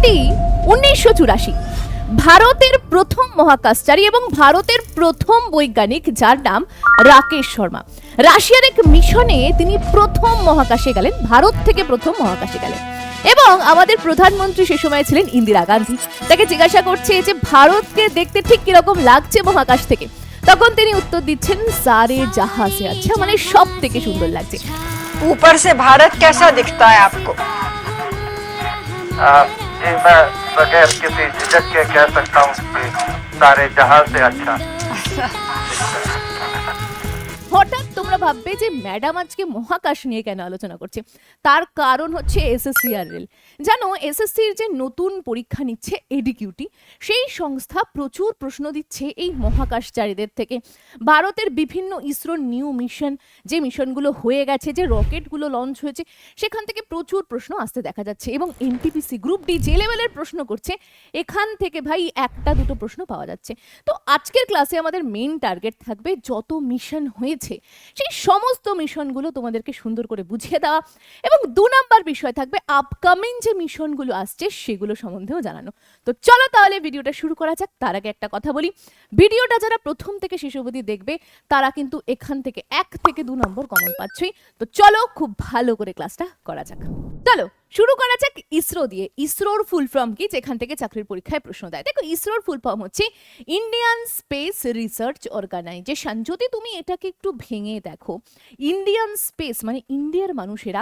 সালটি উনিশশো চুরাশি ভারতের প্রথম মহাকাশচারী এবং ভারতের প্রথম বৈজ্ঞানিক যার নাম রাকেশ শর্মা রাশিয়ার এক মিশনে তিনি প্রথম মহাকাশে গেলেন ভারত থেকে প্রথম মহাকাশে গেলেন এবং আমাদের প্রধানমন্ত্রী সে সময় ছিলেন ইন্দিরা গান্ধী তাকে জিজ্ঞাসা করছে যে ভারতকে দেখতে ঠিক কিরকম লাগছে মহাকাশ থেকে তখন তিনি উত্তর দিচ্ছেন সারে জাহাজে আচ্ছা মানে সব থেকে সুন্দর লাগছে ऊपर से भारत कैसा दिखता है आपको आ, जी मैं बगैर किसी झिझक के कह सकता हूँ सारे जहाज़ से अच्छा। होटल তোমরা ভাববে যে ম্যাডাম আজকে মহাকাশ নিয়ে কেন আলোচনা করছে? তার কারণ হচ্ছে এসএসসিআর রেল। জানো, এসএসসির যে নতুন পরীক্ষা নিচ্ছে এডিকিউটি সেই সংস্থা প্রচুর প্রশ্ন দিচ্ছে এই মহাকাশচারীদের থেকে। ভারতের বিভিন্ন ইসরোর নিউ মিশন, যে মিশনগুলো হয়ে গেছে, যে রকেটগুলো লঞ্চ হয়েছে, সেখান থেকে প্রচুর প্রশ্ন আসতে দেখা যাচ্ছে এবং এনটিপিসি গ্রুপ ডি যে লেভেলের প্রশ্ন করছে, এখান থেকে ভাই একটা দুটো প্রশ্ন পাওয়া যাচ্ছে। তো আজকের ক্লাসে আমাদের মেন টার্গেট থাকবে যত মিশন হয়েছে সেই সমস্ত মিশনগুলো তোমাদেরকে সুন্দর করে বুঝিয়ে দেওয়া। এবং দু নাম্বার বিষয় থাকবে আপকামিং যে মিশনগুলো আসছে সেগুলো সম্বন্ধেও জানানো। তো চলো তাহলে ভিডিওটা শুরু করা যাক, তার আগে একটা কথা বলি। ভিডিওটা যারা প্রথম থেকে শেষ অবধি দেখবে, তারা কিন্তু এখান থেকে এক থেকে দু নম্বর কমন পাচ্ছই। তো চলো খুব ভালো করে ক্লাসটা করা যাক। চলো। শুরু করা যাক ইসরো দিয়ে। ইসরোর ফুল ফর্ম কি? যেখান থেকে চাকরির পরীক্ষায় প্রশ্ন দেয়। দেখো, ইসরোর ফুল ফর্ম হচ্ছে ইন্ডিয়ান স্পেস রিসার্চ অর্গানাইজেশন যদি তুমি এটাকে একটু ভেঙে দেখো ইন্ডিয়ান স্পেস মানে ইন্ডিয়ার মানুষেরা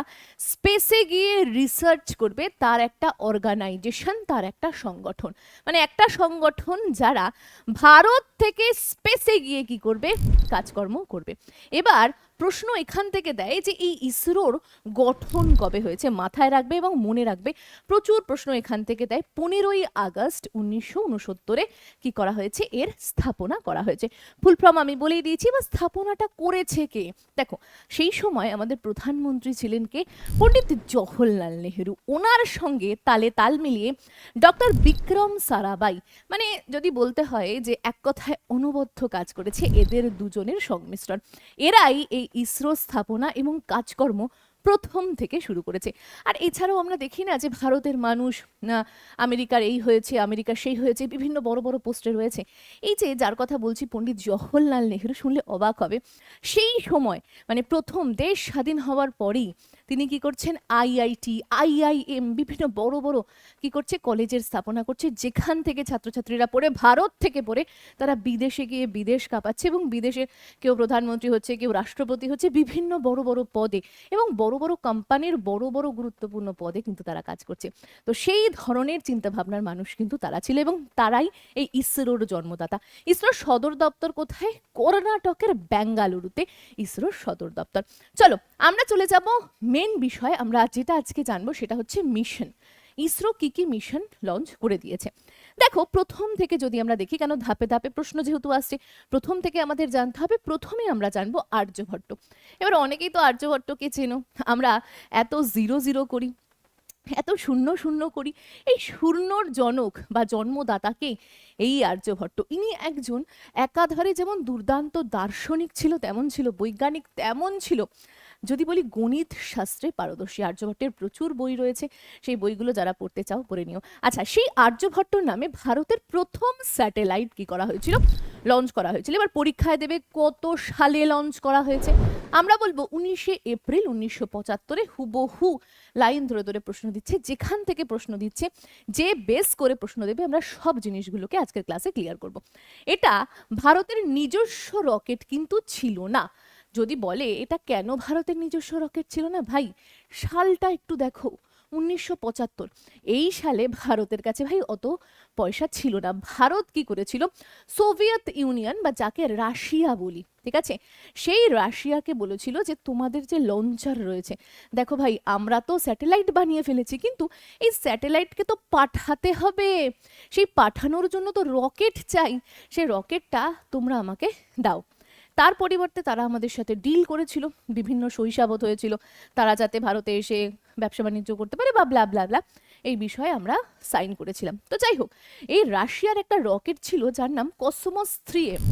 স্পেসে গিয়ে রিসার্চ করবে, তার একটা অর্গানাইজেশন তার একটা সংগঠন। মানে একটা সংগঠন যারা ভারত থেকে স্পেসে গিয়ে কি করবে? কাজকর্ম করবে। এবার প্রশ্ন এখান থেকে দেয় যে এই ইসরোর গঠন কবে হয়েছে, মাথায় রাখবে এবং মনে রাখবে? প্রচুর প্রশ্ন এখান থেকে দেয়। পনেরোই আগস্ট উনিশশো উনসত্তরে কি করা হয়েছে? এর স্থাপনা করা হয়েছে। ফুল আমি বলেই দিয়েছি বা স্থাপনাটা করেছে কে? দেখো, সেই সময় আমাদের প্রধানমন্ত্রী ছিলেন কে? পণ্ডিত জওহরলাল নেহেরু। ওনার সঙ্গে তালে তাল মিলিয়ে ডক্টর বিক্রম সারাবাই মানে যদি বলতে হয় যে এক কথায় অনবদ্য কাজ করেছে এদের দুজনের সংমিশ্রণ। এরাই এই ইসরো স্থাপনা এবং কাজকর্ম প্রথম থেকে শুরু করেছে। আর এছাড়াও আমরা দেখি না যে ভারতের মানুষ আমেরিকার এই হয়েছে, আমেরিকার সেই হয়েছে, বিভিন্ন বড় বড় পোস্টে রয়েছে। এই যে যার কথা বলছি পণ্ডিত জওহরলাল নেহরু শুনলে অবাক হবে। সেই সময় মানে প্রথম দেশ স্বাধীন হওয়ার পরেই তিনি কি করছেন? আইআইটি আইআইএম বিভিন্ন বড় বড় কি করছে? কলেজের স্থাপনা করছে, যেখান থেকে ছাত্রছাত্রীরা পড়ে, ভারত থেকে পড়ে, তারা বিদেশে গিয়ে বিদেশ কাঁপাচ্ছে এবং বিদেশে কেউ প্রধানমন্ত্রী হচ্ছে, কেউ রাষ্ট্রপতি হচ্ছে, বিভিন্ন বড় বড় পদে এবং বড় বড় কোম্পানির বড় বড় গুরুত্বপূর্ণ পদে কিন্তু তারা কাজ করছে। তো সেই ধরনের চিন্তাভাবনার মানুষ কিন্তু তারা ছিল এবং তারাই এই ইসরোর জন্মদাতা। ইসরোর সদর দপ্তর কোথায়? কর্ণাটকের ব্যাঙ্গালুরুতে ইসরোর সদর দপ্তর। চলো, আমরা চলে যাব মেন বিষয় আমরা যেটা আজকে জানব সেটা হচ্ছে মিশন ইসরো কি কি মিশন লঞ্চ করে দিয়েছে? দেখো, প্রথম থেকে যদি আমরা দেখি, কেন ধাপে ধাপে প্রশ্ন যেহেতু আসছে, প্রথম থেকে আমাদের জানতে হবে প্রথমে আমরা জানব আর্যভট্ট। এবার অনেকেই তো আর্যভট্টকে চেনো। আমরা এত জিরো জিরো করি, এত শূন্য শূন্য করি, এই শূন্যর জনক বা জন্মদাতাকে এই আর্যভট্ট। ইনি একজন একাধারে যেমন দুর্দান্ত দার্শনিক ছিল, তেমন ছিল, বৈজ্ঞানিক তেমন ছিল যদি বলি গণিত শাস্ত্রে পারদর্শী আর্যভট্টের প্রচুর বই রয়েছে, সেই বইগুলো যারা পড়তে চাও পড়ে নিও। আচ্ছা সেই আর্যভট্টর নামে ভারতের প্রথম স্যাটেলাইট কি করা হয়েছিল? লঞ্চ করা হয়েছিল। এবার পরীক্ষায় দেবে কত সালে লঞ্চ করা হয়েছে? আমরা বলব উনিশে এপ্রিল উনিশশো পঁচাত্তরে হুবহু লাইন ধরে ধরে প্রশ্ন দিচ্ছে, যেখান থেকে প্রশ্ন দিচ্ছে, যে বেস করে প্রশ্ন দেবে, আমরা সব জিনিসগুলোকে আজকের ক্লাসে ক্লিয়ার করব। এটা ভারতের নিজস্ব রকেট কিন্তু ছিল না। যদি বলে, এটা কেন ভারতের নিজস্ব রকেট ছিল না? ভাই, সালটা একটু দেখো, উনিশশো পঁচাত্তর। এই সালে ভারতের কাছে ভাই অত পয়সা ছিল না। ভারত কি করেছিল? সোভিয়েত ইউনিয়ন বা যাকে রাশিয়া বলি, ঠিক আছে? সেই রাশিয়াকে বলেছিল যে, তোমাদের যে লঞ্চার রয়েছে, দেখো ভাই, আমরা তো স্যাটেলাইট বানিয়ে ফেলেছি, কিন্তু এই স্যাটেলাইটকে তো পাঠাতে হবে। সেই পাঠানোর জন্য তো রকেট চাই। সেই রকেটটা তোমরা আমাকে দাও। তার পরিবর্তে তারা আমাদের সাথে ডিল করেছিল, বিভিন্ন শৈশাবত হয়েছিল। তারা যাতে ভারতে এসে ব্যবসা বাণিজ্য করতে পারে বা ব্লা ব্লা ব্লা এই বিষয়ে আমরা সাইন করেছিলাম। তো যাই হোক, এই রাশিয়ার একটা রকেট ছিল যার নাম কসমস থ্রি এম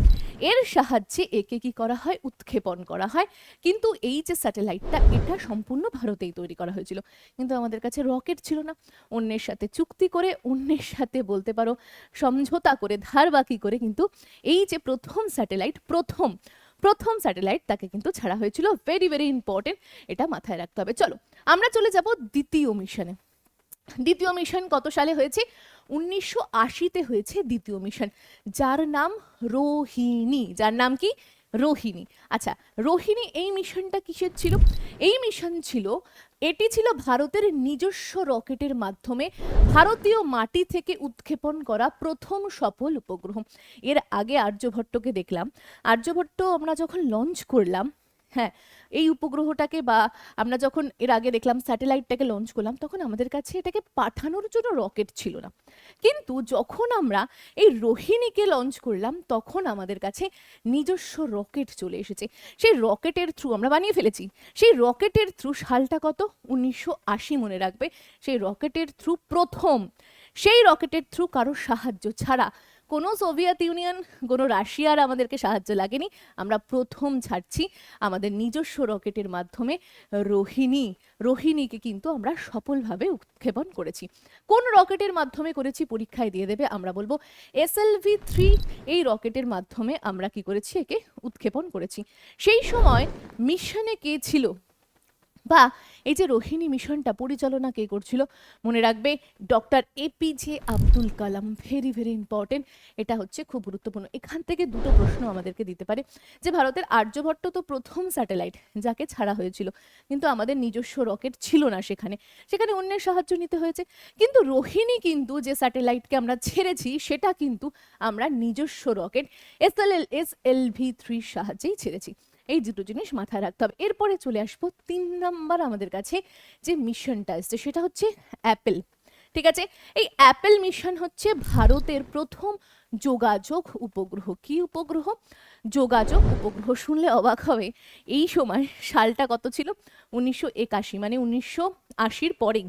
এর সাহায্যে একে কি করা হয়? উৎক্ষেপণ করা হয়। কিন্তু এই যে স্যাটেলাইটটা, এটা সম্পূর্ণ ভারতেই তৈরি করা হয়েছিল। কিন্তু আমাদের কাছে রকেট ছিল না। অন্যের সাথে চুক্তি করে, অন্যের সাথে বলতে পারো, সমঝোতা করে, ধার বাকি করে কিন্তু এই যে প্রথম স্যাটেলাইট, প্রথম প্রথম স্যাটেলাইট তাকে কিন্তু ছাড়া হয়েছিল। ভেরি ভেরি ইম্পর্টেন্ট এটা মাথায় রাখতে হবে। চলো, আমরা চলে যাব দ্বিতীয় মিশনে দ্বিতীয় মিশন কত সালে হয়েছে? উনিশশো আশিতে হয়েছে দ্বিতীয় মিশন। যার নাম রোহিণী। যার নাম কি? রোহিণী। আচ্ছা রোহিণী এই মিশনটা কিসের ছিল? এই মিশন ছিল, এটি ছিল ভারতের নিজস্ব রকেটের মাধ্যমে ভারতীয় মাটি থেকে উৎক্ষেপণ করা প্রথম সফল উপগ্রহ। এর আগে আর্যভট্টকে দেখলাম। আর্যভট্ট আমরা যখন লঞ্চ করলাম হ্যাঁ এই উপগ্রহটাকে বা আমরা যখন এর আগে দেখলাম স্যাটেলাইটটাকে লঞ্চ করলাম, তখন আমাদের কাছে এটাকে পাঠানোর জন্য রকেট ছিল না। কিন্তু যখন আমরা এই রোহিণীকে লঞ্চ করলাম, তখন আমাদের কাছে নিজস্ব রকেট চলে এসেছে। সেই রকেটের থ্রু আমরা বানিয়ে ফেলেছি। সেই রকেটের থ্রু সালটা কত? উনিশশো আশি মনে রাখবে। সেই রকেটের থ্রু প্রথম। সেই রকেটের থ্রু কারও সাহায্য ছাড়া কোনো সোভিয়েত ইউনিয়ন, কোনো রাশিয়ার আমাদেরকে সাহায্য লাগেনি। আমরা প্রথম ছাড়ছি আমাদের নিজস্ব রকেটের মাধ্যমে রোহিণী, রোহিণীকে কিন্তু আমরা সফলভাবে উৎক্ষেপণ করেছি। কোন রকেটের মাধ্যমে করেছি পরীক্ষায় দিয়ে দেবে আমরা বলব এসএলভি থ্রি, এই রকেটের মাধ্যমে আমরা কি করেছি? একে উৎক্ষেপণ করেছি। সেই সময় মিশনে কে ছিল? বা এই যে রোহিণী মিশনটা পরিচালনা কে করছিল? মনে রাখবে doctor APJ Abdul Kalam. Very very important এটা হচ্ছে খুব গুরুত্বপূর্ণ। এখান থেকে দুটো প্রশ্ন আমাদেরকে দিতে পারে। যে ভারতের আর্যভট্ট তো প্রথম স্যাটেলাইট যাকে ছাড়া হয়েছিল, কিন্তু আমাদের নিজস্ব রকেট ছিল না সেখানে। সেখানে অন্যের সাহায্য নিতে হয়েছে। কিন্তু রোহিণী কিন্তু যে স্যাটেলাইটকে আমরা ছেড়েছি, সেটা কিন্তু আমরা নিজস্ব rocket S L L, S L V থ্রির সাহায্যেই ছেড়েছি। এই দুটো জিনিস মাথায় রাখতে হবে। এরপরে চলে আসব তিন নাম্বার আমাদের কাছে যে মিশনটা এসছে সেটা হচ্ছে অ্যাপেল ঠিক আছে? এই অ্যাপেল মিশন হচ্ছে ভারতের প্রথম যোগাযোগ উপগ্রহ। কি উপগ্রহ? যোগাযোগ উপগ্রহ। শুনলে অবাক হবে। এই সময় সালটা কত ছিল? উনিশশো একাশি মানে উনিশশো আশির পরেই।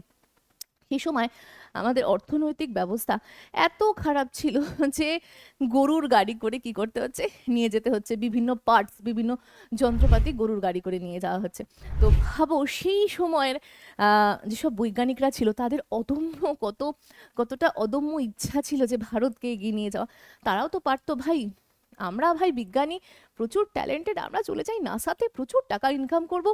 সেই সময় আমাদের অর্থনৈতিক ব্যবস্থা এত খারাপ ছিল যে গরুর গাড়ি করে কি করতে হচ্ছে? নিয়ে যেতে হচ্ছে বিভিন্ন পার্টস বিভিন্ন যন্ত্রপাতি গরুর গাড়ি করে নিয়ে যাওয়া হচ্ছে। তো ভাবো সেই সময়ের যেসব বৈজ্ঞানিকরা ছিল তাদের অদম্য কত, কতটা অদম্য ইচ্ছা ছিল যে ভারতকে এগিয়ে নিয়ে যাওয়া। তারাও তো পারতো ভাই। আমরা ভাই বিজ্ঞানী, প্রচুর ট্যালেন্টেড আমরা চলে যাই নাসাতে, প্রচুর টাকা ইনকাম করব,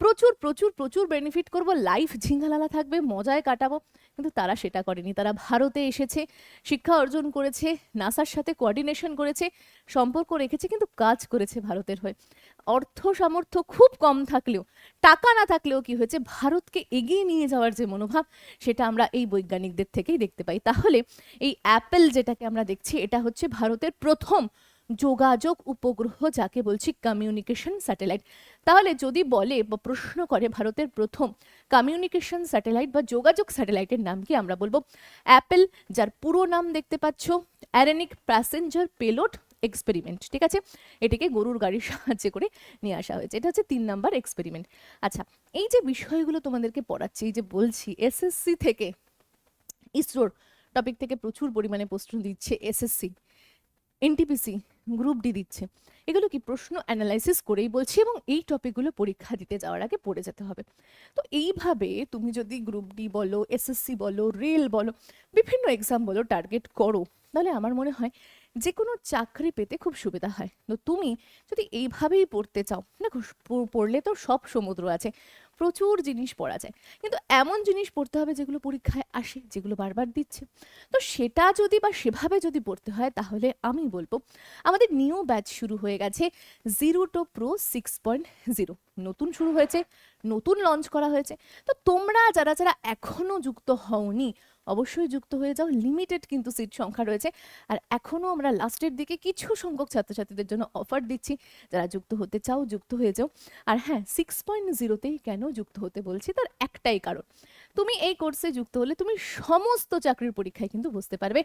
প্রচুর প্রচুর প্রচুর বেনিফিট করব লাইফ ঝিঙ্গালালা থাকবে, মজায় কাটাবো, কিন্তু তারা সেটা করেনি। তারা ভারতে এসেছে, শিক্ষা অর্জন করেছে, নাসার সাথে কোঅর্ডিনেশন করেছে, সম্পর্ক রেখেছে, কিন্তু কাজ করেছে ভারতের হয়ে। অর্থ সামর্থ্য খুব কম থাকলেও, টাকা না থাকলেও কি হয়েছে, ভারতকে এগিয়ে নিয়ে যাওয়ার যে মনোভাব, সেটা আমরা এই বৈজ্ঞানিকদের থেকেই দেখতে পাই। তাহলে এই অ্যাপেল যেটাকে আমরা দেখছি, এটা হচ্ছে ভারতের প্রথম যোগাযোগ উপগ্রহ যাকে বলছি কমিউনিকেশন স্যাটেলাইট তাহলে যদি বলে বা প্রশ্ন করে ভারতের প্রথম কমিউনিকেশন স্যাটেলাইট বা যোগাযোগ স্যাটেলাইটের নাম কি, আমরা বলব অ্যাপেল যার পুরো নাম দেখতে পাচ্ছ অ্যারেনিক প্যাসেঞ্জার পেলোড এক্সপেরিমেন্ট ঠিক আছে? এটাকে গরুর গাড়ির সাহায্যে করে নিয়ে আসা হয়েছে। এটা হচ্ছে তিন নাম্বার এক্সপেরিমেন্ট আচ্ছা এই যে বিষয়গুলো তোমাদেরকে পড়াচ্ছি, এই যে বলছি এসএসসি থেকে ইসরোর টপিক থেকে প্রচুর পরিমাণে প্রশ্ন দিচ্ছে এসএসসি এনটিপিসি গ্রুপ ডি দিচ্ছে। এগুলো কি প্রশ্ন অ্যানালাইসিস করেই বলছি এবং এই টপিকগুলো পরীক্ষা দিতে যাওয়ার আগে পড়ে যেতে হবে। তো এইভাবে তুমি যদি গ্রুপ ডি বলো এসএসসি বলো রেল বলো, বিভিন্ন এক্সাম বলো টার্গেট করো, তাহলে আমার মনে হয় যে কোনো চাকরি পেতে খুব সুবিধা হয়। তো তুমি যদি এইভাবেই পড়তে চাও, দেখো পড়লে তো সব সমুদ্র আছে। প্রচুর জিনিস পড়া যায়। কিন্তু এমন জিনিস পড়তে হবে যেগুলো পরীক্ষায় আসে, যেগুলো বারবার দিচ্ছে। তো সেটা যদি বা সেভাবে যদি পড়তে হয়, তাহলে আমি বলব, আমাদের নিউ ব্যাচ শুরু হয়ে গেছে zero two pro six point zero. নতুন শুরু হয়েছে, নতুন লঞ্চ করা হয়েছে। তো তোমরা যারা যারা এখনও যুক্ত হওনি, অবশ্যই যুক্ত হয়ে যাও। লিমিটেড কিন্তু সিট সংখ্যা রয়েছে। আর এখনও আমরা লাস্টের দিকে কিছু সংখ্যক ছাত্রছাত্রীদের জন্য অফার দিচ্ছি। যারা যুক্ত হতে চাও, যুক্ত হয়ে যাও। আর হ্যাঁ সিক্স পয়েন্ট জিরোতেই কেন যুক্ত হতে বলছি, তার একটাই কারণ। তুমি এই কোর্সে যুক্ত হলে তুমি সমস্ত চাকরির পরীক্ষায় কিন্তু বসতে পারবে।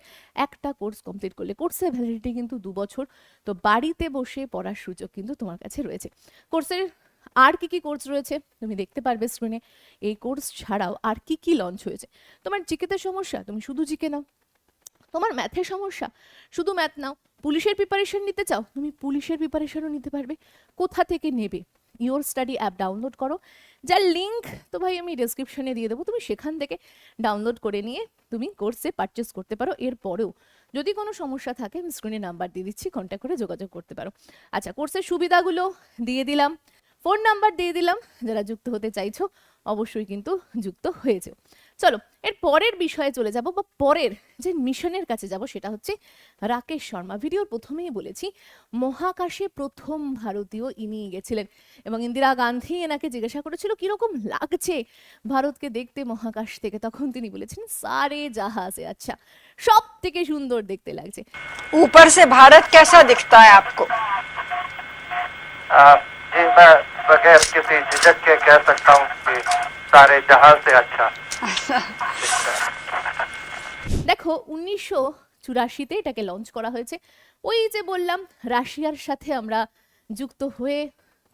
একটা কোর্স কমপ্লিট করলে কোর্সের ভ্যালিডিটি কিন্তু দু বছর। তো বাড়িতে বসে পড়ার সুযোগ কিন্তু তোমার কাছে রয়েছে। কোর্সের আর কি কি কোর্স রয়েছে? তুমি দেখতে পারবে স্ক্রিনে এই কোর্স ছাড়াও আর কি কি লঞ্চ হয়েছে? তোমার জিকেতে সমস্যা? তুমি শুধু জিকে নাও। তোমার ম্যাথের সমস্যা? শুধু ম্যাথ নাও। পুলিশের প্রিপারেশন নিতে চাও? তুমি পুলিশের প্রিপারেশনও নিতে পারবে। কোথা থেকে নেবে? ইওর স্টাডি অ্যাপ ডাউনলোড করো। যার লিঙ্ক তো ভাই আমি ডেসক্রিপশনে দিয়ে দেবো। তুমি সেখান থেকে ডাউনলোড করে নিয়ে তুমি কোর্সে পারচেস করতে পারো। এরপরেও যদি কোনো সমস্যা থাকে, আমি স্ক্রিনে নাম্বার দিয়ে দিচ্ছি। কন্ট্যাক্ট করে যোগাযোগ করতে পারো। আচ্ছা কোর্সের সুবিধাগুলো দিয়ে দিলাম। ফোন নাম্বার দিয়ে দিলাম। যারা যুক্ত হতে চাইছো অবশ্যই কিন্তু যুক্ত হয়েছে। চলো এর পরের বিষয়ে চলে যাব বা পরের যে মিশনের কাছে যাব সেটা হচ্ছে রাকেশ শর্মা। ভিডিওর প্রথমেই বলেছি মহাকাশে প্রথম ভারতীয় ইনি গেছিলেন এবং ইন্দিরা গান্ধী এনাকে জিজ্ঞাসা করেছিল কীরকম লাগছে ভারতকে দেখতে মহাকাশ থেকে? তখন তিনি বলেছেন সারে জাহাজে। আচ্ছা সব থেকে সুন্দর দেখতে লাগছে। উপর সে ভারত কেসা দেখতে হ্যাঁ আপকো? जी मैं बगैर किसी झिझक के कह सकता हूँ कि सारे जहां से अच्छा দেখো উনিশশো চুরাশিতে এটাকে লঞ্চ করা হয়েছে ওই যে বললাম রাশিয়ার সাথে আমরা যুক্ত হয়ে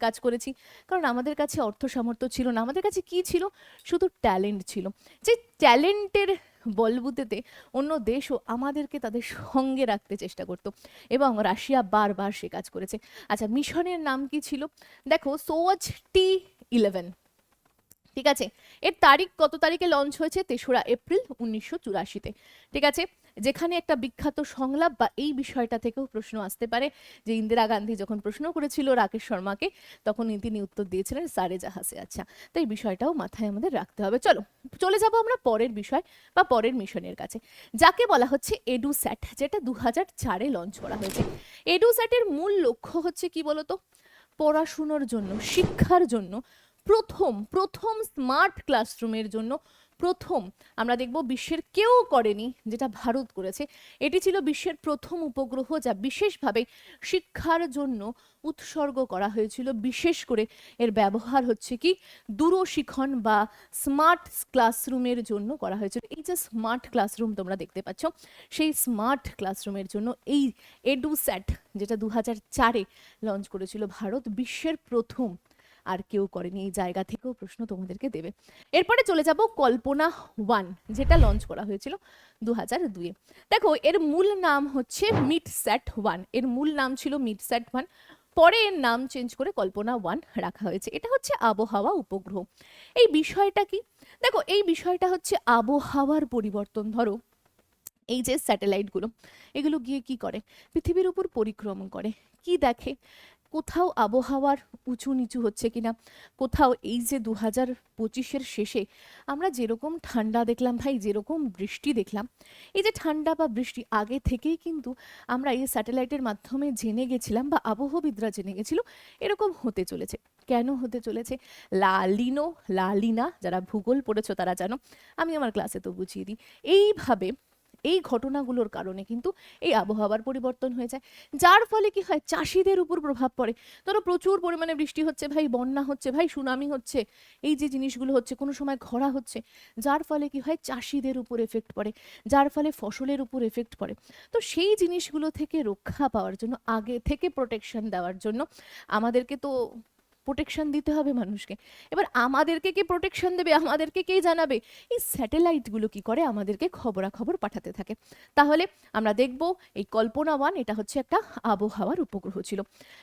কাজ করেছি কারণ আমাদের কাছে অর্থ সামর্থ্য ছিল না আমাদের কাছে কি ছিল শুধু ট্যালেন্ট ছিল যে ট্যালেন্টের বলবুতেতে অন্য দেশও আমাদেরকে তাদের সঙ্গে রাখতে চেষ্টা করত এবং রাশিয়া বারবার সে কাজ করেছে। আচ্ছা মিশনের নাম কি ছিল? দেখো, সোয়াজ টি ইলেভেন ঠিক আছে? এর তারিখ কত তারিখে লঞ্চ হয়েছে? তেসরা এপ্রিল উনিশশো চুরাশিতে। ঠিক আছে? যেখানে একটা বিখ্যাত সংলাপ বা এই বিষয়টা থেকেও প্রশ্ন আসতে পারে, যে ইন্দিরা গান্ধী যখন প্রশ্ন করেছিল রাকেশ শর্মাকে, তখন তিনি উত্তর দিয়েছিলেন, সারে জাহাসে আচ্ছা। তো এই বিষয়টাও মাথায় আমাদের রাখতে হবে। চলো, চলে যাব আমরা পরের বিষয় বা পরের মিশনের কাছে, যাকে বলা হচ্ছে এডুস্যাট, যেটা দু হাজার চারে লঞ্চ করা হয়েছে। এডুস্যাটের মূল লক্ষ্য হচ্ছে কি বলতো? পড়াশুনোর জন্য, শিক্ষার জন্য, প্রথম প্রথম স্মার্ট ক্লাসরুমের জন্য প্রথম, আমরা দেখব বিশ্বের কেউ করেনি যেটা ভারত করেছে। এটি ছিল বিশ্বের প্রথম উপগ্রহ যা বিশেষভাবে শিক্ষার জন্য উৎসর্গ করা হয়েছিল। বিশেষ করে এর ব্যবহার হচ্ছে কি? দূরশিখন বা স্মার্ট ক্লাসরুমের জন্য করা হয়েছিল। এই যে স্মার্ট ক্লাসরুম তোমরা দেখতে পাচ্ছ, সেই স্মার্ট ক্লাসরুমের জন্য এই এডুস্যাট যেটা দু হাজার চারে লঞ্চ করেছিল ভারত, বিশ্বের প্রথম আর কেউ করেনি, এই জায়গা থেকেও প্রশ্ন তোমাদেরকে দেবে। এরপরে চলে যাব কল্পনা ওয়ান, যেটা লঞ্চ করা হয়েছিল দু হাজার দুয়ে দেখো, এর মূল নাম হচ্ছে মিট স্যাট ওয়ান। এর মূল নাম ছিল মিট স্যাট ওয়ান। পরে এর নাম চেঞ্জ করে কল্পনা ওয়ান রাখা হয়েছে। এটা হচ্ছে আবহাওয়া উপগ্রহ। এই বিষয়টা কি? দেখো, এই বিষয়টা হচ্ছে আবহাওয়ার পরিবর্তন। ধরো, এই যে স্যাটেলাইটগুলো এগুলো গিয়ে কি করে? পৃথিবীর উপর পরিক্রমণ করে। কি দেখে? কোথাও আবহাওয়ার উঁচু নিচু হচ্ছে কিনা? কোথাও এই যে দু হাজার পঁচিশের শেষে আমরা যেরকম ঠান্ডা দেখলাম ভাই, যেরকম বৃষ্টি দেখলাম, এই যে ঠান্ডা বা বৃষ্টি আগে থেকেই কিন্তু আমরা এই স্যাটেলাইটের মাধ্যমে জেনে গেছিলাম বা আবহবিদরা জেনে গেছিল, এরকম হতে চলেছে। কেন হতে চলেছে? লালিনো, লালিনা, যারা ভূগোল পড়েছো তারা জানো, আমি আমার ক্লাসে তো বুঝিয়ে দিই। এইভাবে এই ঘটনাগুলোর কারণে কিন্তু এই আবহাওয়ার পরিবর্তন হয়ে যায়। যার ফলে কি হয়? চাষিদের উপর প্রভাব পড়ে। ধরো প্রচুর পরিমাণে বৃষ্টি হচ্ছে, ভাই বন্যা হচ্ছে, ভাই সুনামি হচ্ছে, এই যে জিনিসগুলো হচ্ছে, কোনো সময় খরা হচ্ছে, যার ফলে কি হয়? চাষিদের উপর এফেক্ট পড়ে, যার ফলে ফসলের উপর এফেক্ট পড়ে। তো সেই জিনিসগুলো থেকে রক্ষা পাওয়ার জন্য, আগে থেকে প্রোটেকশন দেওয়ার জন্য আমাদেরকে তো প্রোটেকশন দিতে হবে মানুষকে। এবার আমাদেরকে কে প্রোটেকশন দেবে? আমাদেরকে কে জানাবে? এই স্যাটেলাইটগুলো কি করে? আমাদেরকে খবরাখবর পাঠাতে থাকে। তাহলে আমরা দেখব এই কল্পনা ওয়ান এটা হচ্ছে একটা আবহাওয়ার উপগ্রহ ছিল।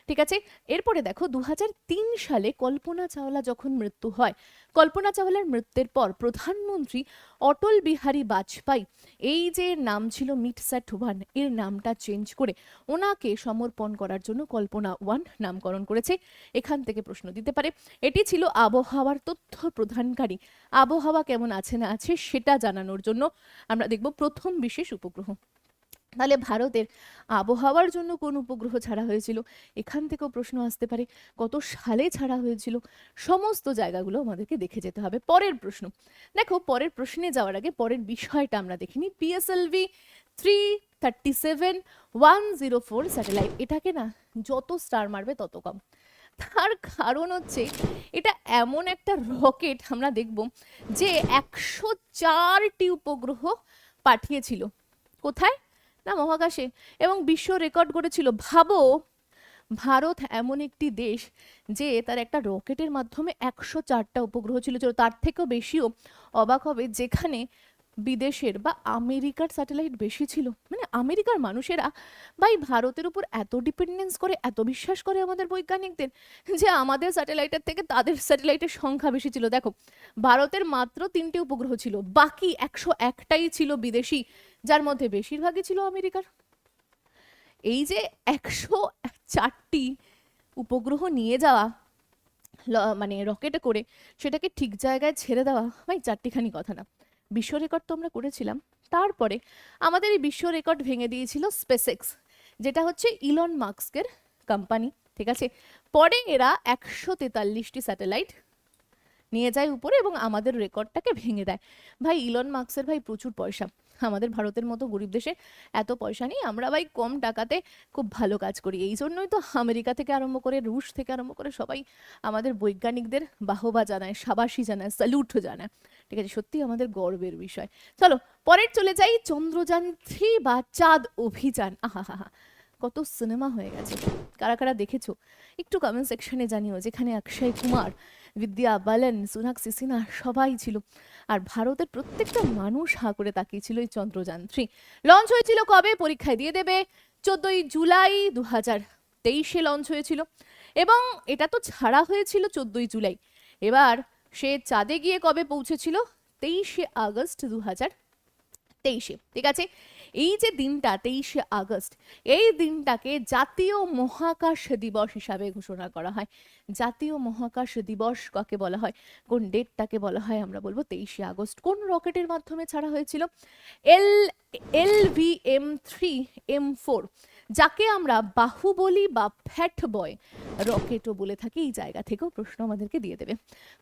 ঠিক আছে? এরপরে দেখো দু হাজার তিন সালে কল্পনা চাওলা যখন মৃত্যু হয়, কল্পনা চাওলার মৃত্যুর পর প্রধানমন্ত্রী অটল বিহারী বাজপেয়ী, এই যে নাম ছিল মিটস্যাট ওয়ান, এর নামটা চেঞ্জ করে ওনাকে সমর্পণ করার জন্য কল্পনা ওয়ান নামকরণ করেছে। এখান থেকে প্রশ্ন দিতে পারে, এটি ছিল আবহাওয়ার তথ্য প্রদানকারী আবহাওয়া কেমন আছে না আছে সেটা জানানোর জন্য আমরা দেখব প্রথম বিশেষ উপগ্রহ। তাহলে ভারতের আবহাওয়ার জন্য কোন উপগ্রহ ছাড়া হয়েছিল? এখান থেকেও প্রশ্ন আসতে পারে, কত সালে ছাড়া হয়েছিল? সমস্ত জায়গাগুলো আমাদেরকে দেখে যেতে হবে। পরের প্রশ্ন, দেখো পরের প্রশ্নে যাওয়ার আগে পরের বিষয়টা আমরা দেখিনি। PSLV three thirty seven one zero four satellite এটাকে না যত স্টার মারবে তত কম। তার কারণ হচ্ছে, এটা এমন একটা রকেট আমরা দেখব যে একশো চারটি উপগ্রহ পাঠিয়েছিল। কোথায়? না মহাকাশে, এবং বিশ্ব রেকর্ড করেছিল ভাবো, ভারত এমন একটি দেশ যে তার একটা রকেটের মাধ্যমে একশো চারটা উপগ্রহ ছিল। তার থেকেও বেশিও অবাক হবে যেখানে বিদেশের বা আমেরিকার স্যাটেলাইট বেশি ছিল। মানে আমেরিকার মানুষেরা ভাই ভারতের উপর এত ডিপেন্ডেন্স করে, এত বিশ্বাস করে আমাদের বৈজ্ঞানিকদের যে আমাদের স্যাটেলাইটের থেকে তাদের স্যাটেলাইটের সংখ্যা বেশি ছিল। দেখো, ভারতের মাত্র তিনটে উপগ্রহ ছিল, বাকি একশো একটাই ছিল বিদেশি, যার মধ্যে বেশিরভাগই ছিল আমেরিকার। এই যে একশো চারটি উপগ্রহ নিয়ে যাওয়া মানে রকেটে করে, সেটাকে ঠিক জায়গায় ছেড়ে দেওয়া, ভাই, চারটিখানি কথা না। বিশ্ব রেকর্ড তো আমরা করেছিলাম। তারপরে আমাদের এই বিশ্ব রেকর্ড ভেঙে দিয়েছিল স্পেসেক্স যেটা হচ্ছে ইলন মার্কসকের কোম্পানি ঠিক আছে? পরে এরা একশো তেতাল্লিশটি স্যাটেলাইট নিয়ে যায় উপরে এবং আমাদের রেকর্ডটাকে ভেঙে দেয়। ভাই, ইলন মার্কসের ভাই প্রচুর পয়সা। আমাদের ভারতের মতো গরিব দেশে এত পয়সা নেই, আমরা ভাই কম টাকাতে খুব ভালো কাজ করি। এই জন্যই তো আমেরিকা থেকে আরম্ভ করে, রুশ থেকে আরম্ভ করে সবাই আমাদের বৈজ্ঞানিকদের বাহবা জানায়, সাবাসী জানায় স্যালুট জানায়। ঠিক আছে সত্যি আমাদের গর্বের বিষয়। চলো, পরের চলে যাই চন্দ্রযান থ্রি বা চাঁদ অভিযান। আহা কত সিনেমা হয়ে গেছে। কারা কারা দেখেছ? একটু কমেন্ট সেকশনে জানিও, যেখানে অক্ষয় কুমার বিদ্যা, বালন সুনাক সিসিনা সবাই ছিল। আর ভারতের প্রত্যেকটা মানুষ হা করে তাকিয়েছিল এই চন্দ্রযান থ্রি লঞ্চ হয়েছিল কবে? পরীক্ষায় দিয়ে দেবে। চোদ্দই জুলাই দু হাজার তেইশে লঞ্চ হয়েছিল। এবং এটা তো ছাড়া হয়েছিল চোদ্দই জুলাই। এবার সে চাঁদে গিয়ে কবে পৌঁছেছিল? তেইশে আগস্ট দু হাজার তেইশে। ঠিক আছে? এই যে দিনটা, তেইশে আগস্ট, এই দিনটাকে জাতীয় মহাকাশ দিবস হিসাবে ঘোষণা করা হয়। জাতীয় মহাকাশ দিবস কাকে বলা হয়? কোন ডেটটাকে বলা হয়? আমরা বলব তেইশে আগস্ট। কোন রকেটের মাধ্যমে ছাড়া হয়েছিল? L L V M three, M four. যাকে আমরা বাহুবলী বা ফ্যাট বয়, রকেটও বলে থাকি। এই জায়গা থেকেও প্রশ্ন আমাদেরকে দিয়ে দেবে।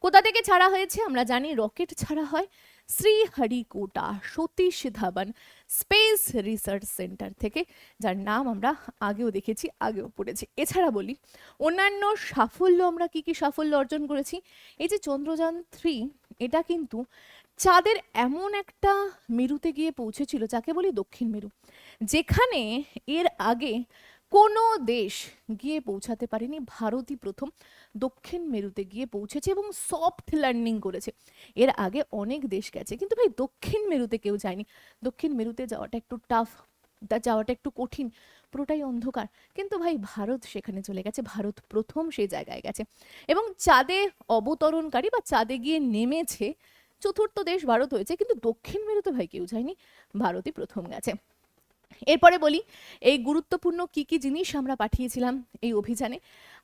কোথা থেকে ছাড়া হয়েছে? আমরা জানি রকেট ছাড়া হয় Sriharikota, Satish Dhawan space research centre থেকে, যার নাম আমরা আগেও দেখেছি, আগেও পড়েছি। এছাড়া বলি, অন্যান্য সাফল্য আমরা কি কি সাফল্য অর্জন করেছি? এই যে চন্দ্রযান থ্রি, এটা কিন্তু চাঁদের এমন একটা মেরুতে গিয়ে পৌঁছেছিল, যাকে বলি দক্ষিণ মেরু। যেখানে এর আগে কোনো দেশ গিয়ে পৌঁছাতে পারেনি। ভারতই প্রথম দক্ষিণ মেরুতে গিয়ে পৌঁছেছে এবং সফট ল্যান্ডিং করেছে। এর আগে অনেক দেশ গেছে, কিন্তু ভাই দক্ষিণ মেরুতে কেউ যায়নি। দক্ষিণ মেরুতে যাওয়াটা একটু টাফ যাওয়াটা একটু কঠিন, পুরোটাই অন্ধকার। কিন্তু ভাই ভারত সেখানে চলে গেছে, ভারত প্রথম সেই জায়গায় গেছে। এবং চাঁদে অবতরণকারী বা চাঁদে গিয়ে নেমেছে চতুর্থ দেশ ভারত হয়েছে, কিন্তু দক্ষিণ মেরুতে ভাই কেউ যায়নি, ভারতই প্রথম গেছে। এরপরে বলি এই গুরুত্বপূর্ণ কি কি জিনিস আমরা পাঠিয়েছিলাম এই অভিযানে?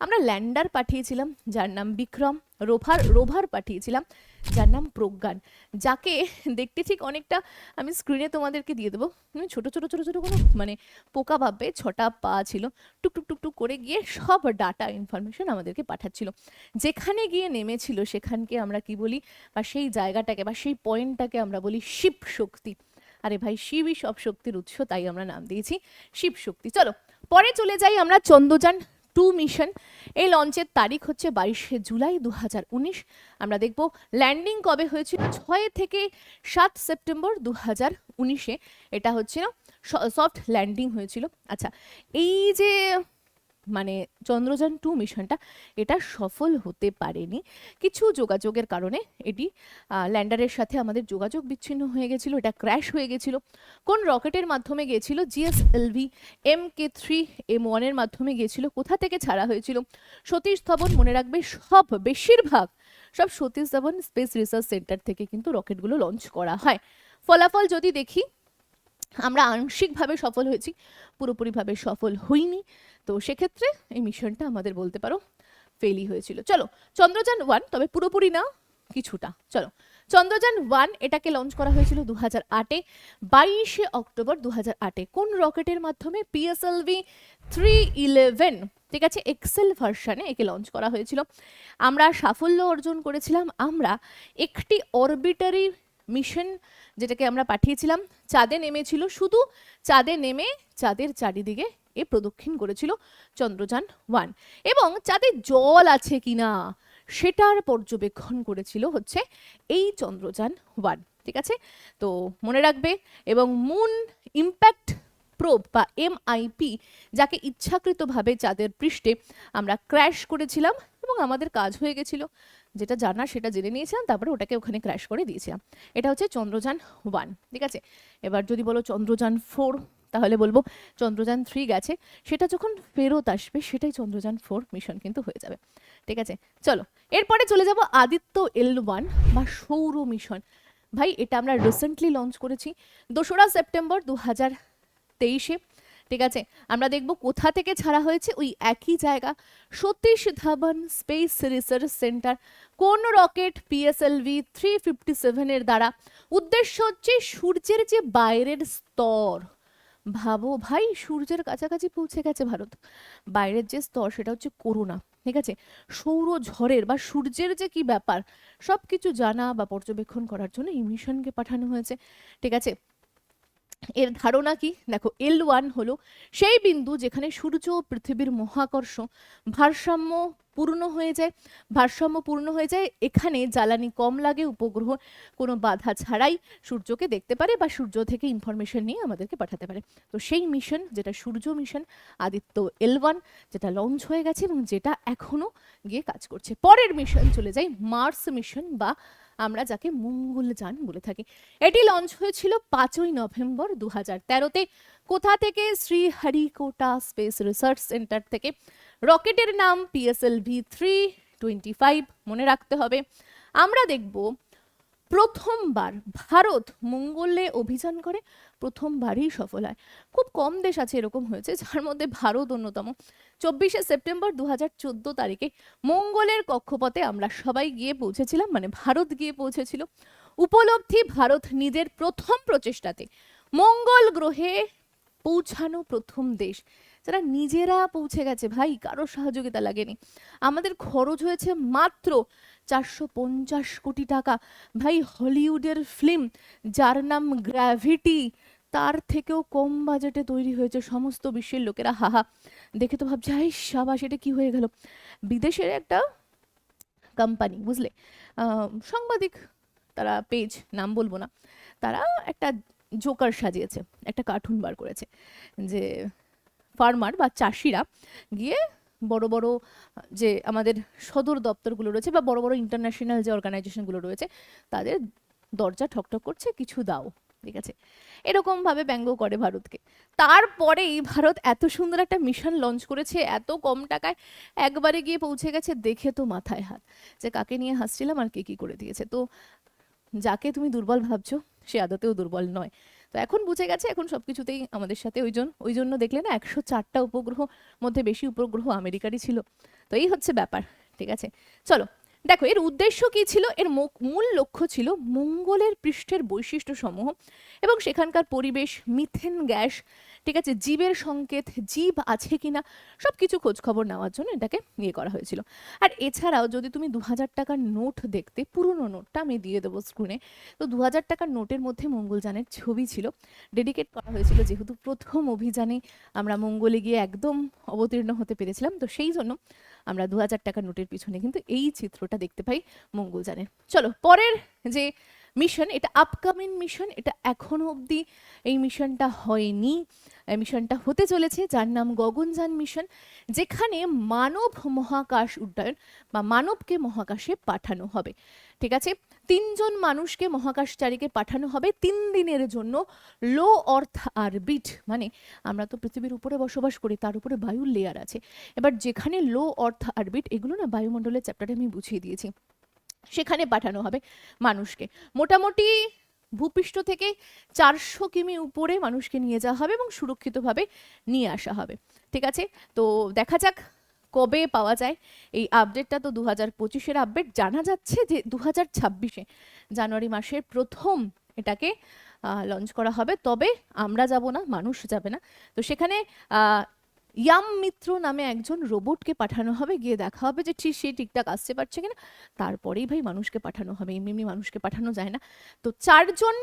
আমরা ল্যান্ডার পাঠিয়েছিলাম যার নাম বিক্রম রোভার রোভার পাঠিয়েছিলাম যার নাম প্রজ্ঞান যাকে দেখতে ঠিক অনেকটা আমি স্ক্রিনে তোমাদেরকে দিয়ে দেবো। হুম, ছোট ছোট ছোট ছোট কোনো মানে পোকা ভাববে ছটা পা ছিল টুক টুক টুক টুক করে গিয়ে সব ডাটা ইনফরমেশন আমাদেরকে পাঠাচ্ছিল। যেখানে গিয়ে নেমেছিল সেখানকে আমরা কি বলি বা সেই জায়গাটাকে বা সেই পয়েন্টটাকে আমরা বলি শিব শক্তি। আরে ভাই শিবই সব শক্তির উৎস, তাই আমরা নাম দিয়েছি শিব শক্তি। চলো, পরে চলে যাই আমরা চন্দ্রযান টু মিশন। এই লঞ্চের তারিখ হচ্ছে বাইশে জুলাই দু হাজার উনিশ। আমরা দেখব ল্যান্ডিং কবে হয়েছিল? ছয় থেকে সাত সেপ্টেম্বর দু হাজার উনিশে। এটা হচ্ছিল সফট ল্যান্ডিং হয়েছিল। আচ্ছা এই যে মানে চন্দ্রযান টু মিশনটা এটা সফল হতে পারেনি। কিছু যোগাযোগের কারণে এটি ল্যান্ডারের সাথে আমাদের যোগাযোগ বিচ্ছিন্ন হয়ে গেছিল, এটা ক্র্যাশ হয়ে গেছিল। কোন রকেটের মাধ্যমে গিয়েছিল? GSLV M K three M ওয়ানের মাধ্যমে গিয়েছিল। কোথা থেকে ছাড়া হয়েছিল? সতীশ ধবন মনে রাখবে, সব, বেশিরভাগ, সব Satish Dhawan space research centre থেকে কিন্তু রকেটগুলো লঞ্চ করা হয়। ফলাফল যদি দেখি আমরা আংশিকভাবে সফল হয়েছি, পুরোপুরিভাবে সফল হইনি। তো সেক্ষেত্রে এই মিশনটা আমাদের বলতে পারো ফেলই হয়েছিল। চলো, চন্দ্রযান ওয়ান তবে পুরোপুরি না, কিছুটা। চলো, চন্দ্রযান ওয়ান এটাকে লঞ্চ করা হয়েছিল দু হাজার আটে, বাইশে অক্টোবর দু হাজার আটে। কোন রকেটের মাধ্যমে পিএসএলভি থ্রি ইলেভেন ঠিক আছে এক্সেল ভার্সানে একে লঞ্চ করা হয়েছিল। আমরা সাফল্য অর্জন করেছিলাম, আমরা একটি অরবিটারি মিশন যেটাকে আমরা পাঠিয়েছিলাম, চাঁদে নেমেছিল, শুধু চাঁদে নেমে চাঁদের চারিদিকে এ প্রদক্ষিণ করেছিল চন্দ্রযান ওয়ান। এবং চাঁদে জল আছে কিনা সেটার পর্যবেক্ষণ করেছিল হচ্ছে এই চন্দ্রযান ওয়ান, ঠিক আছে? তো মনে রাখবে, এবং মুন ইম্প্যাক্ট প্রোব বা এমআইপি যাকে ইচ্ছাকৃতভাবে চাঁদের পৃষ্ঠে আমরা ক্র্যাশ করেছিলাম এবং আমাদের কাজ হয়ে গেছিল। যেটা জানা সেটা জেনে নিয়েছিলাম, তারপরে ওটাকে ওখানে ক্র্যাশ করে দিয়েছিলাম। এটা হচ্ছে চন্দ্রযান ওয়ান ঠিক আছে? এবার যদি বলো চন্দ্রযান ফোর তাহলে বলব চন্দ্রযান থ্রি গেছে। সেটা যখন ফেরত আসবে, সেটাই চন্দ্রযান ফোর মিশন কিন্তু হয়ে যাবে। ঠিক আছে? চলো, এরপরে চলে যাব আদিত্য এল ওয়ান বা সৌর মিশন ভাই, এটা আমরা রিসেন্টলি লঞ্চ করেছি, দোসরা সেপ্টেম্বর দু হাজার তেইশে। ঠিক আছে? আমরা দেখব কোথা থেকে ছাড়া হয়েছে ওই একই জায়গা। Satish Dhawan space research centre. কোন রকেট পিএসএলভি থ্রি ফিফটি সেভেনের দ্বারা? উদ্দেশ্য হচ্ছে সূর্যের যে বাইরের স্তর। ভাবো ভাই, সূর্যের কাছাকাছি পৌঁছে গেছে ভারত। বাইরের যে স্তর সেটা হচ্ছে করোনা ঠিক আছে? সৌর ঝড়ের বা সূর্যের যে কি ব্যাপার সব কিছু জানা বা পর্যবেক্ষণ করার জন্য এই মিশনকে পাঠানো হয়েছে, ঠিক আছে? এর ধারণা কি? দেখো এল ওয়ান হলো সেই বিন্দু যেখানে সূর্য ও পৃথিবীর মহাকর্ষ ভারসাম্য পূর্ণ হয়ে যায়। ভারসাম্য পূর্ণ হয়ে যায় এখানে জ্বালানি কম লাগে, উপগ্রহ কোনো বাধা ছাড়াই সূর্যকে দেখতে পারে বা সূর্য থেকে ইনফরমেশন নিয়ে আমাদেরকে পাঠাতে পারে। তো সেই মিশন যেটা সূর্য মিশন আদিত্য এল ওয়ান যেটা লঞ্চ হয়ে গেছে এবং যেটা এখনও গিয়ে কাজ করছে। পরের মিশন চলে যায় মার্স মিশন বা আমরা যাকে মঙ্গলযান বলে থাকি। এটি লঞ্চ হয়েছিল পাঁচই নভেম্বর দু হাজার তেরোতে। কোথা থেকে? শ্রীহরিকোটা স্পেস রিসার্চ সেন্টার থেকে। রকেটের নাম পিএসএলভি থ্রি টোয়েন্টি ফাইভ মনে রাখতে হবে। আমরা দেখব প্রথমবার ভারত মঙ্গলে অভিযান করে প্রথমবারই সফল হয়। খুব কম দেশ আছে এরকম হয়েছে, যার মধ্যে ভারত অন্যতম। চব্বিশে সেপ্টেম্বর দু হাজার চোদ্দ তারিখে মঙ্গলের কক্ষপথে আমরা সবাই গিয়ে পৌঁছেছিলাম মানে ভারত গিয়ে পৌঁছেছিল। উপলব্ধি ভারত নিজের প্রথম প্রচেষ্টাতে। মঙ্গল গ্রহে পৌঁছানো প্রথম দেশ। যারা নিজেরা পৌঁছে গেছে ভাই, কারও সহযোগিতা লাগেনি। আমাদের খরচ হয়েছে মাত্র চারশো পঞ্চাশ কোটি টাকা। ভাই, হলিউডের ফিল্ম, যার নাম গ্র্যাভিটি তার থেকেও কম বাজেটে তৈরি হয়েছে সমস্ত বিশ্বের লোকেরা। হাহা, দেখে তো ভাবছে হাই সাবাস, এটা কি হয়ে গেল? বিদেশের একটা কোম্পানি বুঝলে? সাংবাদিক, তারা পেজ নাম বলব না, তারা একটা জোকার সাজিয়েছে, একটা কার্টুন বার করেছে, যে ফার্মার বা চাষিরা গিয়ে বড় বড়, যে আমাদের সদর দপ্তরগুলো রয়েছে বা বড় বড় ইন্টারন্যাশনাল যে অর্গানাইজেশনগুলো রয়েছে, তাদের দরজা ঠকঠক করছে, কিছু দাও। ঠিক আছে? এরকম ভাবে ব্যঙ্গ করে ভারতকে। তারপরেই ভারত এত সুন্দর একটা মিশন লঞ্চ করেছে, এত কম টাকায় একবারে গিয়ে পৌঁছে গেছে, দেখে তো মাথায় হাত যে কাকে নিয়ে হাসছিলাম আর কে কি করে দিয়েছে। তো যাকে তুমি দুর্বল ভাবছ, সে আদতেও দুর্বল নয়। তো এখন বুঝে গেছে, এখন সবকিছুতেই আমাদের সাথে ওই জন্য ওই জন্য দেখলে না একশো চারটা উপগ্রহ মধ্যে বেশি উপগ্রহ আমেরিকারই ছিল। তো এই হচ্ছে ব্যাপার, ঠিক আছে? চলো দেখো, এর উদ্দেশ্য কি ছিল? এর মূল লক্ষ্য ছিল মঙ্গলের পৃষ্ঠের বৈশিষ্ট্য সমূহ এবং সেখানকার পরিবেশ, মিথেন গ্যাস ঠিক আছে, জীবের সংকেত, জীব আছে কিনা সব কিছু খোঁজ খবর নেওয়ার জন্য এটাকে ইয়ে করা হয়েছিল। আর এছাড়াও যদি তুমি দু হাজার টাকার নোট দেখতে, পুরনো নোটটা আমি দিয়ে দেবো স্ক্রিনে। তো দু হাজার টাকার নোটের মধ্যে মঙ্গলযানের ছবি ছিল। ডেডিকেট করা হয়েছিল যেহেতু প্রথম অভিযানে আমরা মঙ্গলে গিয়ে একদম অবতীর্ণ হতে পেরেছিলাম। তো সেই জন্য আমরা দু হাজার টাকার নোটের পিছনে কিন্তু এই চিত্রটা দেখতে পাই মঙ্গলযানের। চলো, পরের যে মিশন, এটা আপকামিং মিশন, এটা এখনও অবধি এই মিশনটা হয়নি। মিশনটা হতে চলেছে, যার নাম গগনযান মিশন, যেখানে মানব মহাকাশ উড্ডয়ন বা মানবকে মহাকাশে পাঠানো হবে। ঠিক আছে? তিনজন মানুষকে মহাকাশচারীকে পাঠানো হবে তিন দিনের জন্য। লো অর্থ আরবিট মানে আমরা তো পৃথিবীর উপরে বসবাস করি, তার উপরে বায়ুর লেয়ার আছে। এবার যেখানে লো অর্থ আরবিট এগুলো না বায়ুমণ্ডলের চ্যাপ্টারে আমি বুঝিয়ে দিয়েছি। সেখানে পাঠানো হবে মানুষকে। মোটামুটি ভূপৃষ্ঠ থেকে চারশো কিমি উপরে মানুষকে নিয়ে যাওয়া হবে এবং সুরক্ষিতভাবে নিয়ে আসা হবে। ঠিক আছে? তো দেখা যাক কবে পাওয়া যায়। এই আপডেটটা তো দু হাজার পঁচিশের আপডেট। জানা যাচ্ছে যে দু হাজার ছাব্বিশে জানুয়ারি মাসের প্রথম এটাকে লঞ্চ করা হবে। তবে আমরা যাব না, মানুষ যাবে না। তো সেখানে ইয়াম মিত্র নামে একজন রোবটকে পাঠানো হবে, গিয়ে দেখা হবে যে ঠিক সে ঠিকঠাক আসতে পারছে কিনা। তারপরেই ভাই মানুষকে পাঠানো হবে, এমনি এমনি মানুষকে পাঠানো যায় না। তো চারজন,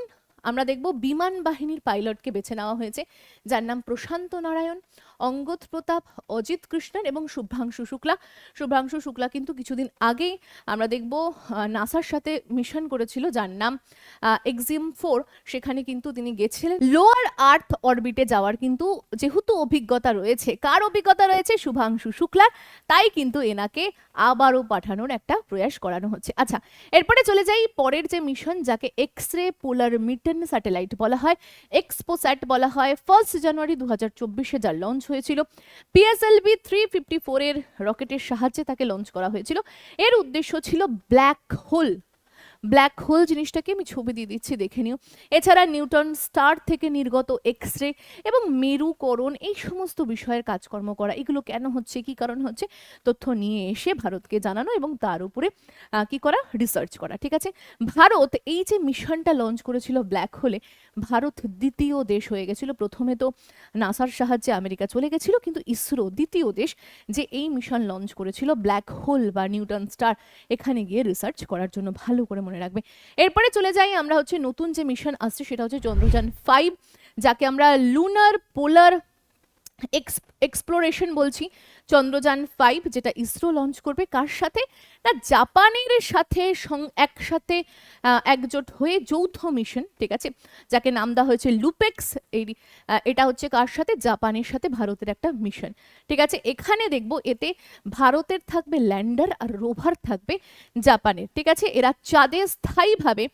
আমরা দেখব বিমান বাহিনীর পাইলটকে বেছে নেওয়া হয়েছে, যার নাম প্রশান্ত নারায়ণ। অঙ্গদ প্রতাপ, অজিত কৃষ্ণন এবং শুভ্রাংশু শুক্লা। শুভ্রাংশু শুক্লা কিন্তু কিছুদিন আগেই আমরা দেখব নাসার সাথে মিশন করেছিল যার নাম এক্সিম ফোর। সেখানে কিন্তু তিনি গেছিলেন। লোয়ার আর্থ অরবিটে যাওয়ার কিন্তু যেহেতু অভিজ্ঞতা রয়েছে, কার অভিজ্ঞতা রয়েছে? শুভাংশু শুক্লার। তাই কিন্তু এনাকে আবারও পাঠানোর একটা প্রয়াস করানো হচ্ছে। আচ্ছা এরপরে চলে যাই পরের যে মিশন, যাকে এক্স রে পোলার মিটন স্যাটেলাইট বলা হয়। এক্সপো স্যাট বলা হয় ফার্স্ট জানুয়ারি দু হাজার চব্বিশে যার লঞ্চ হয়েছিল। পিএসএলভি থ্রি ফিফটি ফোরের রকেটের সাহায্যে তাকে লঞ্চ করা হয়েছিল। এর উদ্দেশ্য ছিল ব্ল্যাক হোল ব্ল্যাক হোল জিনিসটাকে আমি ছবি দিয়ে দিচ্ছি, দেখে নিও। এছাড়া নিউটন স্টার থেকে নির্গত এক্স রে এবং মেরুকরণ, এই সমস্ত বিষয়ের কাজকর্ম করা, এগুলো কেন হচ্ছে, কি কারণ হচ্ছে, তথ্য নিয়ে এসে ভারতকে জানানো এবং তার উপরে কি করা রিসার্চ করা, ঠিক আছে? ভারত এই যে মিশনটা লঞ্চ করেছিল ব্ল্যাক হোলে ভারত দ্বিতীয় দেশ হয়ে গেছিল। প্রথমে তো নাসার সাহায্যে আমেরিকা চলে গেছিল, কিন্তু ইসরো দ্বিতীয় দেশ যে এই মিশন লঞ্চ করেছিল ব্ল্যাক হোল বা নিউটন স্টার, এখানে গিয়ে রিসার্চ করার জন্য ভালো করে মনে রাখবে। এরপরে চলে যাই আমরা হচ্ছে নতুন যে মিশন আসছে সেটা হচ্ছে চন্দ্রযান ফাইভ যাকে আমরা লুনার পোলার এক্সপ্লোরেশন বলছি। চন্দ্রযান ফাইভ যেটা ইসরো লঞ্চ করবে, কার সাথে? না জাপানের সাথে একসাথে একজোট হয়ে যৌথ মিশন, ঠিক আছে? যাকে নাম দেওয়া হয়েছে লুপেক্স এই এটা হচ্ছে কার সাথে? জাপানের সাথে ভারতের একটা মিশন, ঠিক আছে? এখানে দেখব এতে ভারতের থাকবে ল্যান্ডার আর রোভার থাকবে জাপানের, ঠিক আছে? এরা চাঁদে স্থায়ীভাবে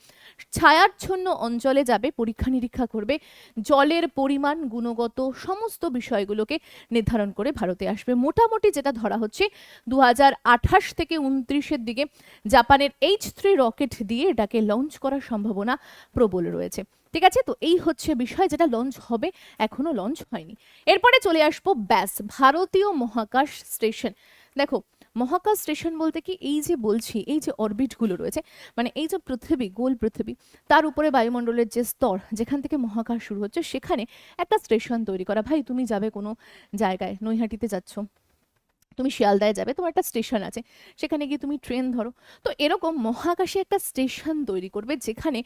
ছায়াচ্ছন্ন অঞ্চলে যাবে, পরীক্ষা নিরীক্ষা করবে, জলের পরিমাণ, গুণগত সমস্ত বিষয়গুলোকে নির্ধারণ করে ভারতে আসবে। মোটামুটি যেটা ধরা হচ্ছে দু হাজার আঠাশ থেকে উনত্রিশের দিকে জাপানের এইচ থ্রি রকেট দিয়ে এটাকে লঞ্চ করার সম্ভাবনা প্রবল রয়েছে। ঠিক আছে? তো এই হচ্ছে বিষয় যেটা লঞ্চ হবে, এখনও লঞ্চ হয়নি। এরপরে চলে আসব ব্যাস, ভারতীয় মহাকাশ স্টেশন। দেখো, মহাকাশ স্টেশন বলতে কি? এই যে বলছি, এই যে অরবিটগুলো রয়েছে মানে এই যে পৃথিবী, গোল পৃথিবী, তার উপরে বায়ুমণ্ডলের যে স্তর, যেখান থেকে মহাকাশ শুরু হচ্ছে, সেখানে একটা স্টেশন তৈরি করা। ভাই, তুমি যাবে কোনো জায়গায়? নৈহাটিতে যাচ্ছ? তুমি শিয়ালদায় যাবে, তোমার একটা স্টেশন আছে, সেখানে গিয়ে তুমি ট্রেন ধরো। তো এরকম মহাকাশে একটা স্টেশন তৈরি করবে, যেখানে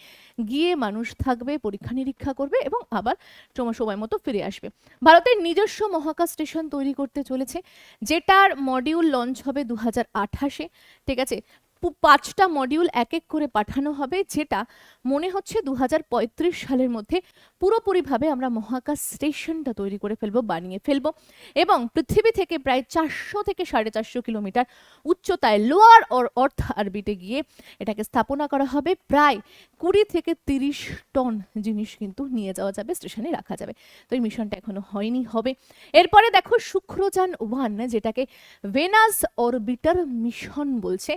গিয়ে মানুষ থাকবে, পরীক্ষা নিরীক্ষা করবে এবং আবার সময় মতো ফিরে আসবে। ভারতের নিজস্ব মহাকাশ স্টেশন তৈরি করতে চলেছে, যেটার মডিউল লঞ্চ হবে দু হাজার আঠাশে, ঠিক আছে? পাঁচটা মডিউল এক এক করে পাঠানো হবে, যেটা মনে হচ্ছে দু হাজার পঁয়ত্রিশ সালের মধ্যে পুরোপুরিভাবে আমরা মহাকাশ স্টেশনটা তৈরি করে ফেলব, বানিয়ে ফেলব এবং পৃথিবী থেকে প্রায় চারশো থেকে সাড়ে চারশো কিলোমিটার উচ্চতায় লোয়ার অর, অর্থ আরবিটে গিয়ে এটাকে স্থাপনা করা হবে। প্রায় কুড়ি থেকে তিরিশ টন জিনিস কিন্তু নিয়ে যাওয়া যাবে, স্টেশনে রাখা যাবে। তো এই মিশনটা এখনও হয়নি, হবে। এরপরে দেখো শুক্রযান ওয়ান, যেটাকে ভেনাস অরবিটার মিশন বলছে।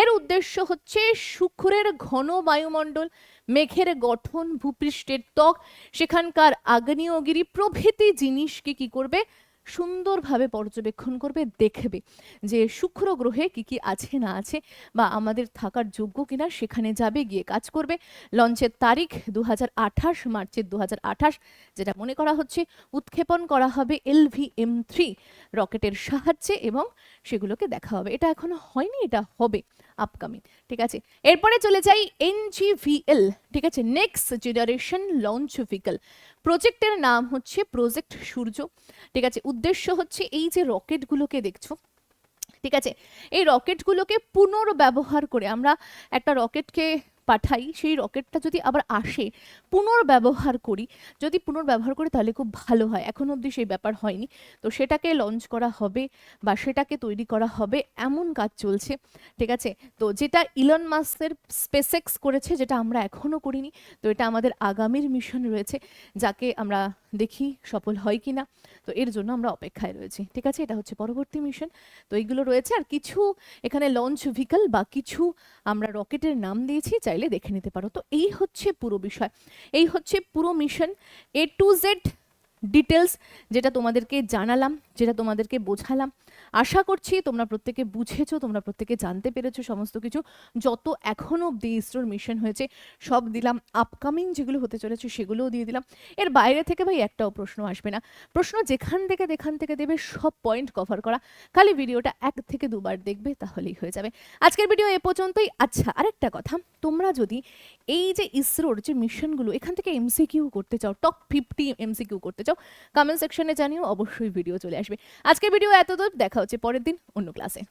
এর উদ্দেশ্য হচ্ছে শুক্রের ঘন বায়ুমণ্ডল মেঘের গঠন, ভূপৃষ্ঠের ত্বক, সেখানকার আগ্নেয়গিরি প্রভৃতি জিনিসকে কি করবে? সুন্দরভাবে পর্যবেক্ষণ করবে, দেখবে যে শুক্র গ্রহে কি কি আছে, না আছে, বা আমাদের থাকার যোগ্য কিনা, সেখানে যাবে, গিয়ে কাজ করবে। লঞ্চের তারিখ দু আঠাশ, মার্চের দু আঠাশ, যেটা মনে করা হচ্ছে উৎক্ষেপণ করা হবে এলভি এম থ্রি, রকেটের সাহায্যে এবং সেগুলোকে দেখা হবে। এটা এখনও হয়নি, এটা হবে। আপকামিং ঠিক আছে? এরপরে চলে যাই এনজিভিএল ঠিক আছে? নেক্সট জেনারেশন লঞ্চ ভেহিকল প্রজেক্টের নাম হচ্ছে প্রজেক্ট সূর্য ঠিক আছে? উদ্দেশ্য হচ্ছে এই যে রকেটগুলোকে দেখছ, ঠিক আছে? এই রকেটগুলোকে পুনর্ব্যবহার করে আমরা একটা রকেটকে পাঠাই, সেই রকেটটা যদি আবার আসে, পুনর্ব্যবহার করি, যদি পুনর্ব্যবহার করি তাহলে খুব ভালো হয়। এখন অবধি সেই ব্যাপার হয়নি। তো সেটাকে লঞ্চ করা হবে বা সেটাকে তৈরি করা হবে এমন কাজ চলছে, ঠিক আছে? তো যেটা ইলন মাস্কের স্পেসেক্স করেছে, যেটা আমরা এখনও করিনি, তো এটা আমাদের আগামীর মিশন রয়েছে, যাকে আমরা দেখি সফল হয় কি না। তো এর জন্য আমরা অপেক্ষায় রয়েছি। ঠিক আছে? এটা হচ্ছে পরবর্তী মিশন তো এইগুলো রয়েছে আর কিছু এখানে লঞ্চ ভেহিকল বা কিছু আমরা রকেটের নাম দিয়েছি, চাইলে দেখে নিতে পারো। তো এই হচ্ছে পুরো বিষয়। এই হচ্ছে পুরো mission A to Z details যেটা তোমাদেরকে জানালাম, যেটা তোমাদেরকে বোঝালাম। আশা করছি তোমরা প্রত্যেকে বুঝেছ, তোমরা প্রত্যেকে জানতে পেরেছ সমস্ত কিছু। যত এখনও অব্দি ইসরোর মিশন হয়েছে, সব দিলাম। আপকামিং যেগুলো হতে চলেছে সেগুলোও দিয়ে দিলাম। এর বাইরে থেকে ভাই একটাও প্রশ্ন আসবে না। প্রশ্ন যেখান থেকে যেখান থেকে দেবে, সব পয়েন্ট কভার করা। খালি ভিডিওটা এক থেকে দুবার দেখবে, তাহলেই হয়ে যাবে। আজকের ভিডিও এ পর্যন্তই। আচ্ছা আরেকটা কথা। তোমরা যদি এই যে ইসরোর যে মিশনগুলো এখান থেকে এমসিকিউ করতে চাও টপ ফিফটি এমসিকিউ করতে চাও কমেন্ট সেকশনে জানিও, অবশ্যই ভিডিও চলে আসবে। আজকের ভিডিও এত দেখা হচ্ছে পরের দিন অন্য ক্লাসে